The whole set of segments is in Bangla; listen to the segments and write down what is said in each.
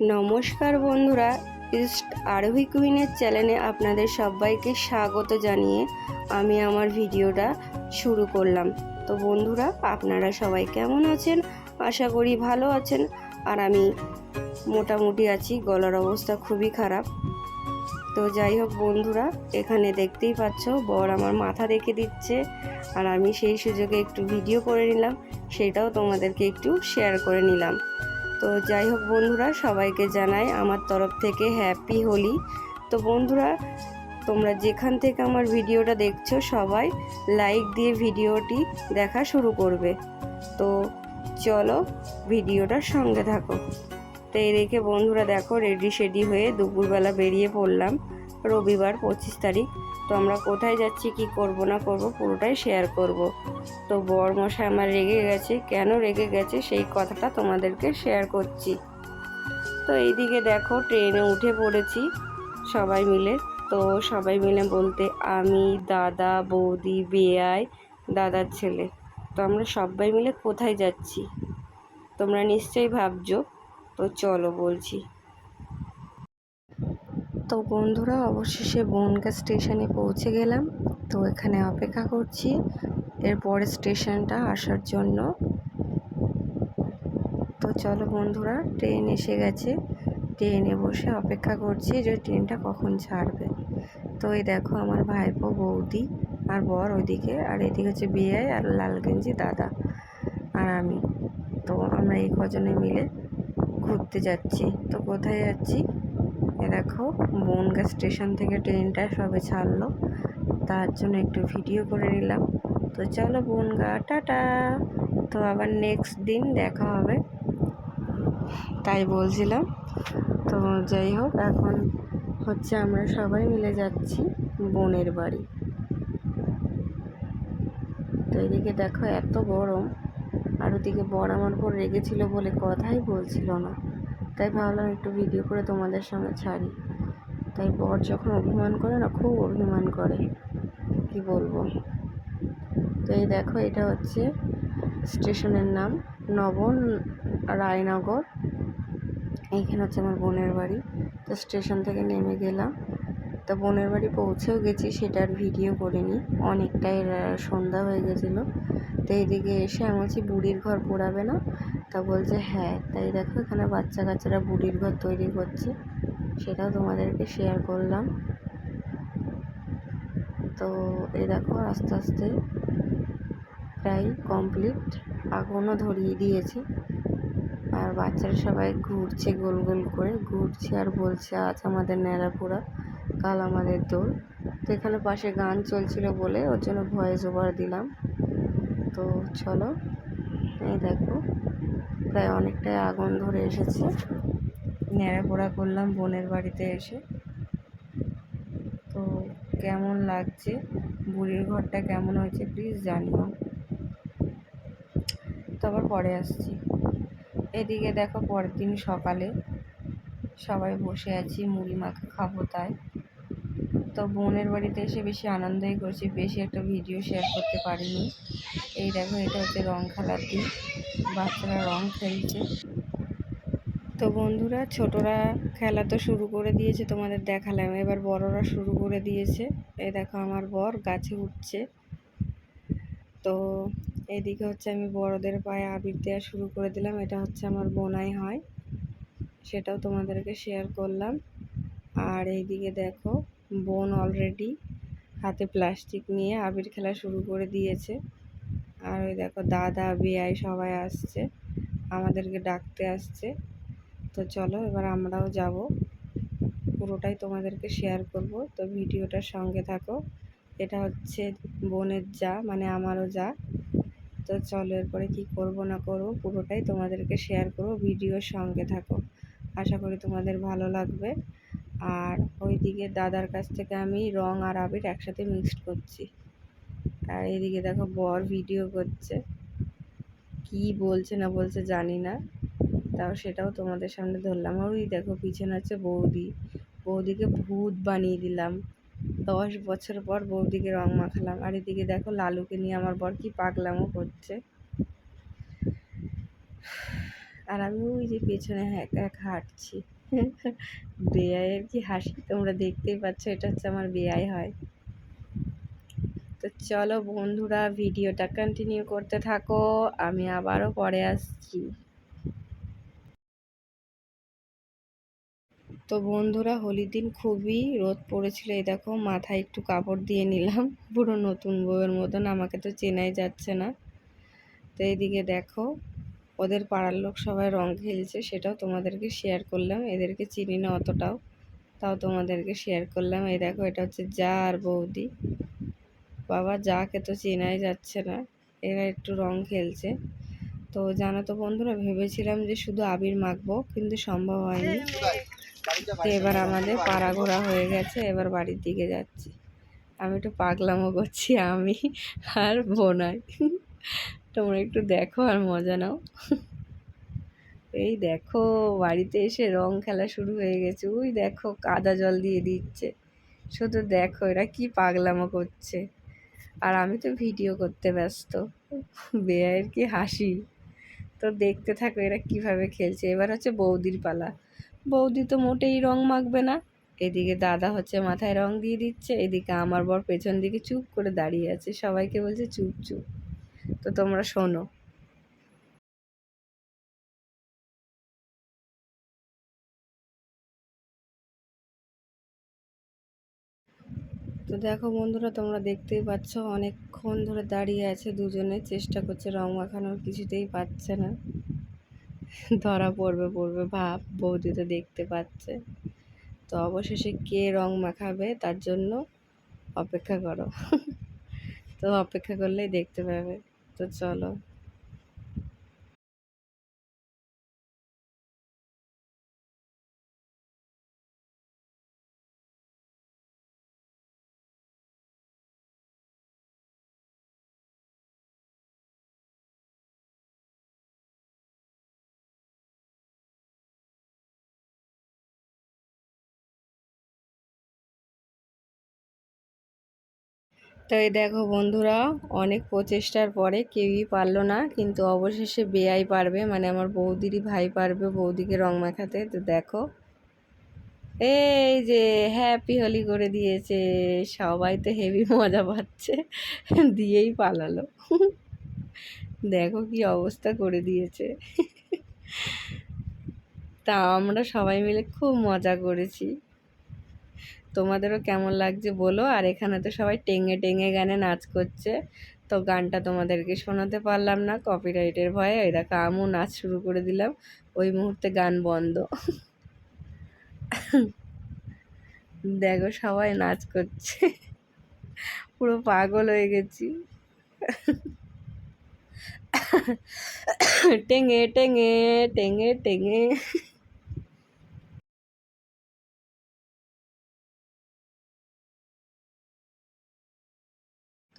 নমস্কার বন্ধুরা ইস্ট আরোহী কুইনের চ্যানেলে আপনাদের সবাইকে স্বাগত জানিয়ে আমি আমার ভিডিওটা শুরু করলাম। তো বন্ধুরা, আপনারা সবাই কেমন আছেন? আশা করি ভালো আছেন। আর আমি মোটামুটি আছি, গলার অবস্থা খুবই খারাপ। তো যাই হোক বন্ধুরা, এখানে দেখতেই পাচ্ছ, বর আমার মাথা রেখে দিচ্ছে। আর আমি সেই সুযোগে একটু ভিডিও করে নিলাম, সেটাও তোমাদেরকে একটু শেয়ার করে নিলাম। তো যাই হোক বন্ধুরা, সবাইকে জানাই আমার তরফ থেকে হ্যাপি হোলি। তো বন্ধুরা, তোমরা যেখান থেকে আমার ভিডিওটা দেখছ, সবাই লাইক দিয়ে ভিডিওটি দেখা শুরু করবে। তো চলো ভিডিওটার সঙ্গে থাকো। তো এই রেখে বন্ধুরা দেখো রেডি শেডি হয়ে দুপুরবেলা বেরিয়ে পড়লাম। রবিবার, পঁচিশ তারিখ। তো আমরা কোথায় যাচ্ছি, কি করব, না করব, পুরোটাই শেয়ার করব। তো বর মশাই আমার রেগে গেছে। কেন রেগে গেছে, সেই কথাটা তোমাদেরকে শেয়ার করছি। তো এইদিকে দেখো, ট্রেনে উঠে পড়েছি সবাই মিলে। তো সবাই মিলে বলতে, আমি, দাদা, বৌদি, বেয়াই, দাদার ছেলে। তো আমরা সবাই মিলে কোথায় যাচ্ছি? তোমরা নিশ্চয়ই ভাবছ। তো চলো বলছি। তো বন্ধুরা, অবশেষে বনগা স্টেশনে পৌঁছে গেলাম। তো এখানে অপেক্ষা করছি এরপরে স্টেশনটা আসার জন্য। তো চলো বন্ধুরা, ট্রেন এসে গেছে। ট্রেনে বসে অপেক্ষা করছি যে ট্রেনটা কখন ছাড়বে। তো এই দেখো আমার ভাইপো বৌদি আর বর ওইদিকে, আর এদিকে হচ্ছে বিয়ে আর লালগঞ্জি দাদা আর আমি। তো আমরা এই কজনে মিলে ঘুরতে যাচ্ছি। তো কোথায় যাচ্ছি? এ দেখো, বনগা স্টেশন থেকে ট্রেনটা সবে ছাড়লো। তার জন্য একটু ভিডিও করে নিলাম। তো চলো বনগা, টাটা। তো আবার নেক্সট দিন দেখা হবে। তাই বলছিলাম। তো যাই হোক, এখন হচ্ছে আমরা সবাই মিলে যাচ্ছি বোনের বাড়ি। তো এদিকে দেখো এত গরম, আর ওদিকে বর আমার উপর রেগেছিল বলে কথাই বলছিল না। তাই ভাবলাম একটু ভিডিও করে তোমাদের সঙ্গে ছাড়ি। তাই বর যখন অভিমান করে না, খুব অভিমান করে। কি বলব? তো এই দেখো, এটা হচ্ছে স্টেশনের নাম, নবন রায়নগর। এইখানে হচ্ছে আমার বোনের বাড়ি। তো স্টেশন থেকে নেমে গেলাম। তো বোনের বাড়ি পৌঁছেও গেছি, সেটার ভিডিও করিনি। অনেকটাই সন্ধ্যা হয়ে গেছিল। তো এইদিকে এসে আমি বলছি, বুড়ির ঘর পোড়াবে না? তা বলছে হ্যাঁ তাই দেখো এখানে বাচ্চা কাচ্চারা বুড়ির ঘর তৈরি করছে, সেটাও তোমাদেরকে শেয়ার করলাম। তো এই দেখো আস্তে আস্তে প্রায় কমপ্লিট আগুনও ধরিয়ে দিয়েছে। আর বাচ্চারা সবাই ঘুরছে গোল গোল করে, ঘুরছে আর বলছে, আজ আমাদের ন্যাড়াপোড়া কাল আমাদের দোল। তো এখানে পাশে গান চলছিল বলে ওর জন্য ভয়েস ওভার দিলাম। তো চলো এই দেখো, প্রায় অনেকটাই আগুন ধরে এসেছে। ন্যাড়াপোড়া করলাম বোনের বাড়িতে এসে। তো কেমন লাগছে? বুড়ির ঘরটা কেমন হয়েছে প্লিজ জানিও। তো আবার পরে আসছি। এদিকে দেখো পরের দিন সকালে সবাই বসে আছি, মুড়ি মাখা খাব তাই। তো বোনের বাড়িতে এসে বেশি আনন্দই করছি, বেশি একটা ভিডিও শেয়ার করতে পারিনি। এই দেখো, এটা হচ্ছে রং খেলার দিন বাচ্চারা রং খেলছে। তো বন্ধুরা, ছোটরা খেলা তো শুরু করে দিয়েছে তোমাদের দেখালাম, এবার বড়রা শুরু করে দিয়েছে। এই দেখো, আমার বর গাছে উঠছে। তো এদিকে হচ্ছে আমি বড়দের পায়ে আবির দেওয়া শুরু করে দিলাম, এটা হচ্ছে আমার বোনাই হয়, সেটাও তোমাদেরকে শেয়ার করলাম। আর এইদিকে দেখো বোন অলরেডি হাতে প্লাস্টিক নিয়ে আবির খেলা শুরু করে দিয়েছে। আর ওই দেখো দাদা বেয়াই সবাই আসছে। আমাদেরকে ডাকতে আসছে। তো চলো এবার আমরাও যাব। পুরোটাই তোমাদেরকে শেয়ার করব। তো ভিডিওটার সঙ্গে থাকো। এটা হচ্ছে বোনের যা মানে আমারও যা। তো চলো এরপরে কী করব না করব, পুরোটাই তোমাদেরকে শেয়ার করব। ভিডিওর সঙ্গে থাকো। আশা করি তোমাদের ভালো লাগবে। আর ওইদিকে দাদার কাছ থেকে আমি রং আর আবির একসাথে মিক্সড করছি। আর এদিকে দেখো বর ভিডিও করছে। কি বলছে না বলছে জানি না। তাও সেটাও তোমাদের সামনে ধরলাম। আর ওই দেখো পিছনে আছে বৌদি। বৌদিকে ভূত বানিয়ে দিলাম। দশ বছর পর বৌদিকে রং মাখালাম। আর এদিকে দেখো লালুকে নিয়ে আমার বর কি পাগলামও করছে। আর আমি ওই যে পেছনে এক হাঁটছি। বেআইয়ের কি হাসি তোমরা দেখতেই পাচ্ছ, এটা হচ্ছে আমার বেআই হয়। তো চলো বন্ধুরা, ভিডিওটা কন্টিনিউ করতে থাকো, আমি আবারও পরে আসছি। তো বন্ধুরা, হোলির দিন খুবই রোদ পড়েছিল, এই দেখো মাথায় একটু কাপড় দিয়ে নিলাম, পুরো নতুন বউয়ের মতন, আমাকে তো চেনাই যাচ্ছে না। তো এইদিকে দেখো ওদের পাড়ার লোক সবাই রং খেলছে, সেটাও তোমাদেরকে শেয়ার করলাম। এদেরকে চিনি না অতটাও, তাও তোমাদেরকে শেয়ার করলাম। এই দেখো, এটা হচ্ছে যা আর বৌদি। বাবা, যাকে তো চেনাই যাচ্ছে না, এরা একটু রং খেলছে। তো জানো তো বন্ধুরা, ভেবেছিলাম যে শুধু আবির মাখবো, কিন্তু সম্ভব হয়নি। তো এবার আমাদের পাড়া ঘোরা হয়ে গেছে, এবার বাড়ির দিকে যাচ্ছি। আমি একটু পাগলামো করছি, আমি আর বোনাই তোমরা একটু দেখো আর মজা নাও। এই দেখো, বাড়িতে এসে রং খেলা শুরু হয়ে গেছে। ওই দেখো, কাদা জল দিয়ে দিচ্ছে। শুধু দেখো, এরা কি পাগলামো করছে। আর আমি তো ভিডিও করতে ব্যস্ত। বেয়ের কি হাসি। তো দেখতে থাকো এরা কীভাবে খেলছে। এবার হচ্ছে বৌদির পালা। বৌদি তো মোটেই রং মাখবে না। এদিকে দাদা হচ্ছে মাথায় রং দিয়ে দিচ্ছে। এদিকে আমার বর পেছন দিকে চুপ করে দাঁড়িয়ে আছে। সবাইকে বলছে, চুপ চুপ। তো তোমরা শোনো। তো দেখো বন্ধুরা, তোমরা দেখতেই পাচ্ছ অনেকক্ষণ ধরে দাঁড়িয়ে আছে দুজনে। চেষ্টা করছে রং মাখানোর, কিছুতেই পাচ্ছে না। ধরা পড়বে পড়বে ভাব, বৌদি তো দেখতে পাচ্ছে। তো অবশেষে কে রং মাখাবে, তার জন্য অপেক্ষা করো। তো অপেক্ষা করলেই দেখতে পাবে। তো চলো তো এই দেখো বন্ধুরা, অনেক প্রচেষ্টার পরে কেউই পারল না, কিন্তু অবশেষে বেয়াই পারবে মানে আমার বৌদিরই ভাই পারবে বৌদিকে রং মাখাতে, তো দেখো। এই যে হ্যাপি হোলি করে দিয়েছে, সবাই তো হেভি মজা পাচ্ছে, দিয়েই পালালো। দেখো কি অবস্থা করে দিয়েছে। তা আমরা সবাই মিলে খুব মজা করেছি। তোমাদেরও কেমন লাগছে বলো। আর এখানে তো সবাই টেঙে টেঙে গানে নাচ করছে। তো গানটা তোমাদেরকে শোনাতে পারলাম না কপিরাইটের ভয়ে। ওই দেখো, আমিও নাচ শুরু করে দিলাম। ওই মুহূর্তে গান বন্ধ। দেখো, সবাই নাচ করছে। পুরো পাগল হয়ে গেছি। টেঙে টেঙে টেঙে টেঙে।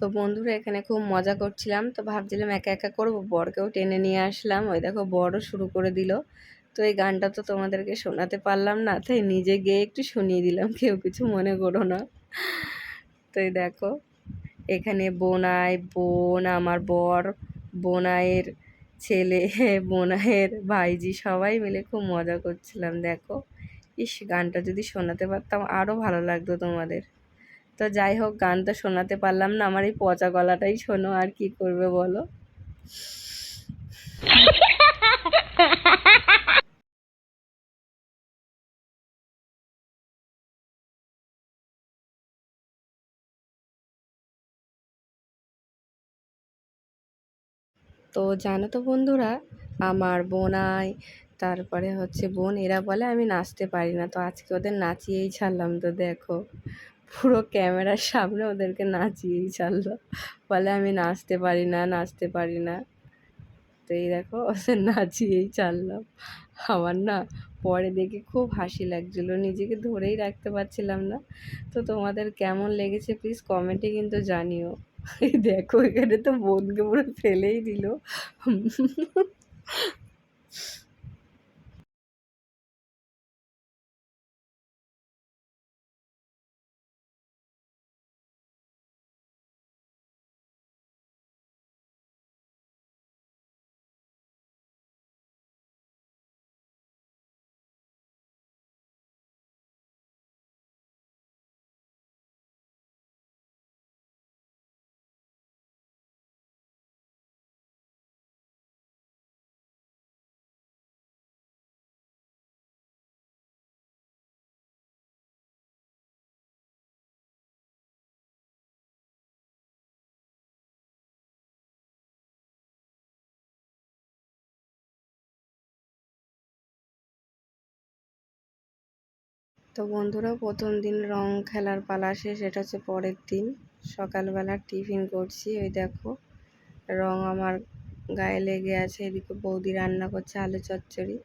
তো বন্ধুরা এখানে খুব মজা করছিলাম। তো ভাবছিলাম একা একা করব, বরকেও টেনে নিয়ে আসলাম। ওই দেখো বড়ও শুরু করে দিল। তো এই গানটা তো তোমাদেরকে শোনাতে পারলাম না, তাই নিজে গিয়ে একটু শুনিয়ে দিলাম, কেউ কিছু মনে করো না। তো দেখো, এখানে বোনাই, বোন আমার বর, বোনাইয়ের ছেলে, বোনাইয়ের ভাইজি, সবাই মিলে খুব মজা করছিলাম, দেখো। ইস, গানটা যদি শোনাতে পারতাম আরও ভালো লাগতো তোমাদের। তো যাই হোক, গান তো শোনাতে পারলাম না। আমার এই পচা গলাটাই শোনো, আর কি করবে বলো? তো জানো তো বন্ধুরা, আমার বোনাই তারপরে হচ্ছে বোন, এরা বলে আমি নাচতে পারি না। তো আজকে ওদের নাচিয়েই ছাড়লাম তো, দেখো। পুরো ক্যামেরার সামনে ওদেরকে নাচিয়েই ছাড়লো। বলে, আমি নাচতে পারি না, নাচতে পারি না। তো এই দেখো, ওদের নাচিয়েই ছাড়লাম আমার না পরে দেখে খুব হাসি লাগছিল, নিজেকে ধরেই রাখতে পারছিলাম না। তো তোমাদের কেমন লেগেছে প্লিজ কমেন্টে কিন্তু জানিও। দেখো, এখানে তো বোনকে পুরো ফেলেই দিল। তো বন্ধুরা, প্রথম দিন রং খেলার পালা শেষ, এটা হচ্ছে পরের দিন। সকালবেলা টিফিন করছি, ওই দেখো, রং আমার গায়ে লেগে আছে, এদিকে বৌদি রান্না করছে আলু চচ্চড়ি,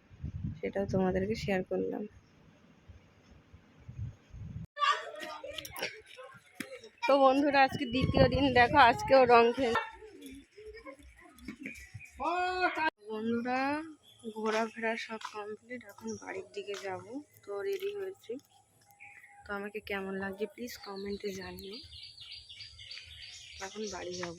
সেটাও তোমাদেরকে শেয়ার করলাম। তো বন্ধুরা, আজকে দ্বিতীয় দিন, দেখো, আজকেও রং খেল বন্ধুরা, ঘোরাফেরা সব কমপ্লিট এখন বাড়ির দিকে যাব। তো রেডি হয়েছি। তো আমাকে কেমন লাগছে প্লিজ কমেন্টে জানিও। এখন বাড়ি যাব।